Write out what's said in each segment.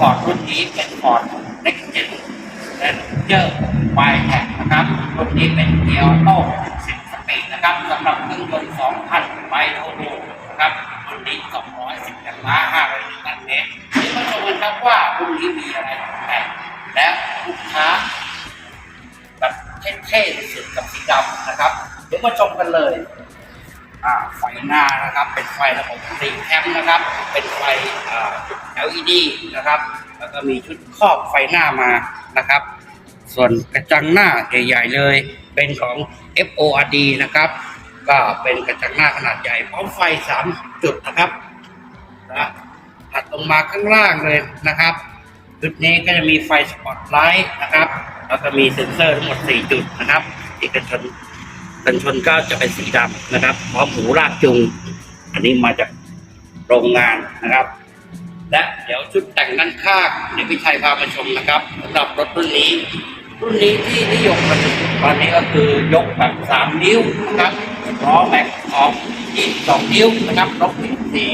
ครับและฟอร์ดรุ่นนี้เป็นฟอร์ดเล็กเจนและเจอร์ไวแท็กนะครับรุ่นนี้เป็นเกียร์โต้10สปีดนะครับสำหรับเครื่องยนต์2,000ไมโทรโลนะครับรุ่นนี้210แรงม้า500นิวตันเมตรเดี๋ยวมาชมกันครับว่ารุ่นนี้มีอะไรแต่งและลูกค้าแบบเท่ๆสุดกับสีดำนะครับเดี๋ยวมาชมกันเลย ไฟหน้านะครับเป็นไฟระบบสีแคมนะครับ เป็นไฟอ่า LED นะครับ แล้วก็มีชุดครอบไฟหน้ามานะครับ ส่วนกระจังหน้าใหญ่ๆเลย เป็นของ FORD นะครับ ก็เป็นกระจังหน้าขนาดใหญ่พร้อมไฟ 3 จุดนะครับนะถัดลงมาข้างล่างเลยนะครับ จุดนี้ก็จะมีไฟสปอตไลท์นะครับ แล้วก็มีเซ็นเซอร์ทั้งหมด 4 จุดนะครับที่กระชน กันชนก็จะเป็นสีดำนะครับพร้อมหูลากจูงอันนี้มาจากโรงงานนะครับ และเดี๋ยวชุดแต่งด้านข้างเดี๋ยวพี่ชัยพามาชมนะครับสำหรับรถรุ่นนี้ รุ่นนี้ที่นิยมกันตอนนี้ก็คือยกแบบ3นิ้วนะครับล้อแม็กของ22นิ้วนะครับนกติดสี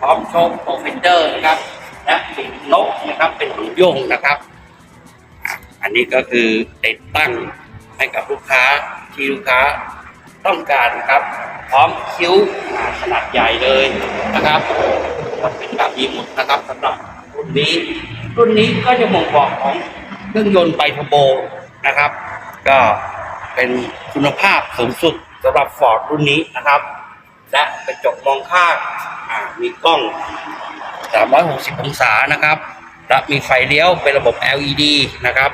พร้อมโชคโปรเฟนเดอร์นะครับ และปีกนกนะครับเป็นหูโยงนะครับ อันนี้ก็คือติดตั้งให้กับลูกค้า ที่ลูกค้าต้องการนะครับ พร้อมคิ้วขนาดใหญ่เลยนะครับเป็นแบบนี้หมดนะครับสำหรับรุ่นนี้ รุ่นนี้ก็จะบ่งบอกของเครื่องยนต์ไบทโบนะครับ ก็เป็นคุณภาพสูงสุดสำหรับฟอร์ดรุ่นนี้นะครับ และกระจกมองข้างมีกล้อง 360 องศานะครับ และมีไฟเลี้ยวเป็นระบบ LED นะครับ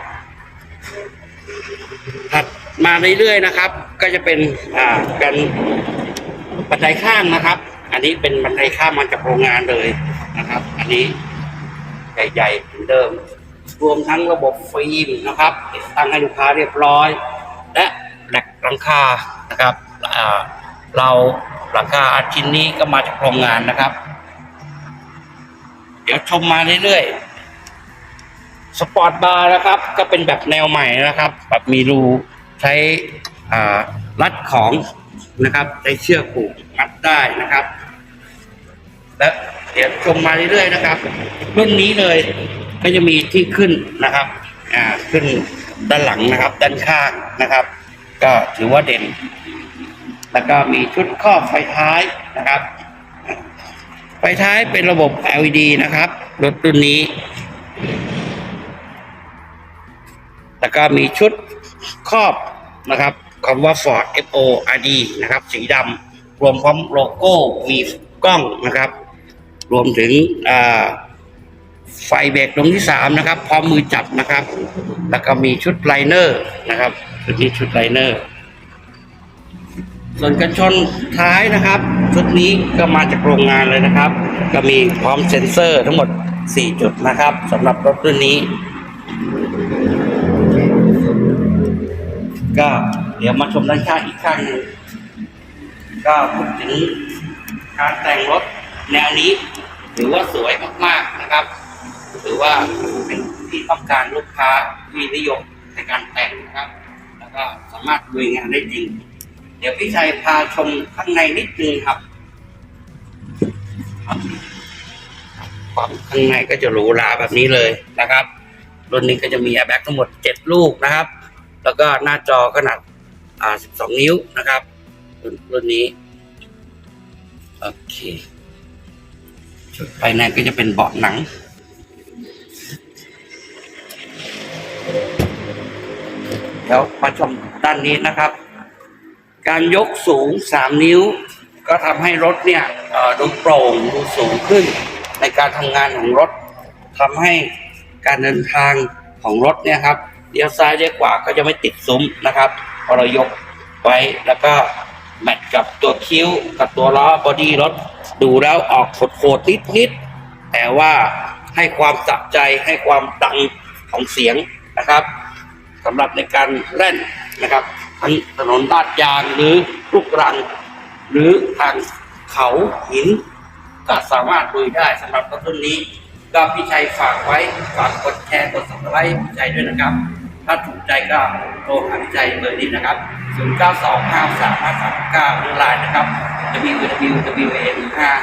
ถัด มาเรื่อยๆนะครับ ก็จะเป็นอ่ากันบันไดข้างนะครับ อันนี้เป็นบันไดข้างมาจากโรงงานเลยนะครับ อันนี้ใหญ่ๆเหมือนเดิม รวมทั้งระบบฟิล์มนะครับ ตั้งให้ลูกค้าเรียบร้อย และแหลกหลังคานะครับอ่าเราหลังคาชิ้นนี้ก็มาจากโรงงานนะครับ เดี๋ยวชมมาเรื่อยๆสปอร์ตบาร์นะครับ ก็เป็นแบบแนวใหม่นะครับ แบบมีรู ใช้รัดของนะครับใช้เชือกผูกมัดได้นะครับ และเดี๋ยวชมมาเรื่อยๆนะครับ รุ่นนี้เลยก็จะมีที่ขึ้นนะครับอ่าขึ้นด้านหลังนะครับ ด้านข้างนะครับ ก็ถือว่าเด่น แล้วก็มีชุดครอไฟท้ายนะครับ ไฟท้ายเป็นระบบ LED นะครับรถรุ่นนี้ แล้วก็มีชุด ครอบนะครับคำว่า Ford FO RD นะครับ สีดำรวมพร้อมโลโก้ V กล้องนะครับ รวมถึงไฟเบรกดวงที่สามนะครับ พร้อมมือจับนะครับ แล้วก็มีชุดไลเนอร์นะครับชุดนี้ชุดไลเนอร์ ส่วนกันชนท้ายนะครับ ชุดนี้ก็มาจากโรงงานเลยนะครับ ก็มีพร้อมเซ็นเซอร์ทั้งหมด 4 จุดนะครับสำหรับรถรุ่นนี้ ก็เดี๋ยวมาชมด้านข้างอีกข้างหนึ่งก็พูดถึงการแต่งรถแนวนี้ถือว่าสวยมากๆนะครับถือว่าเป็นที่ต้องการลูกค้าที่นิยมในการแต่งนะครับ แล้วก็สามารถลุยงานได้จริง เดี๋ยวพี่ชัยพาชมข้างในนิดนึงครับความข้างในก็จะหรูหราแบบนี้เลยนะครับ รุ่นนี้ก็จะมีแอร์แบ็กทั้งหมด 7 ลูกนะครับ แล้วก็หน้าจอขนาด อ่า 12 นิ้วนะครับ รุ่นรุ่นนี้ โอเค ชุดภายในก็จะเป็นเบาะหนัง เดี๋ยวมาชมด้านนี้นะครับ การยกสูง 3 นิ้ว ก็ทำให้รถเนี่ยดูโปร่งดูสูงขึ้น ในการทำงานของรถทำให้การเดินทางของรถเนี่ยครับ เลี้ยวซ้ายเลี้ยวขวาก็จะไม่ติดซุ้มนะครับพอเรายกไว้แล้วก็แมทกับตัวคิ้วกับตัวล้อบอดี้รถดูแล้วออกโคดๆนิดๆแต่ว่าให้ความสะใจให้ความดังของเสียงนะครับสำหรับในการเล่นนะครับทั้งถนนลาดยางหรือลูกรัง หรือทางเขาหิน ก็สามารถลุยได้สำหรับรถรุ่นนี้ก็พี่ชัยฝากไว้ฝากกดแชร์กดสับสไครต์พี่ชัยด้วยนะครับ ถ้าถูกใจก็โทรหาพี่ชัยเบอร์นี้นะครับ 0 9 2 5 3 5 3 9หรือไลน์นะครับ www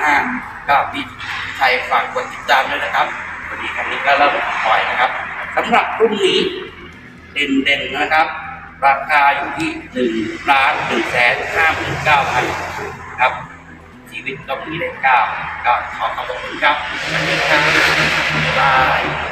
55 ก็พี่ชัยฝากกดติดตามด้วยนะครับวันนี้คันนี้ก็เริ่มปล่อยนะครับสำหรับรุ่นนี้เด่นๆนะครับ ราคาอยู่ที่หนึ่งล้านหนึ่งแสนห้าหมื่นเก้าพันครับชีวิตก็มีได้เก้าก็ขอขอบคุณครับสวัสดีครับ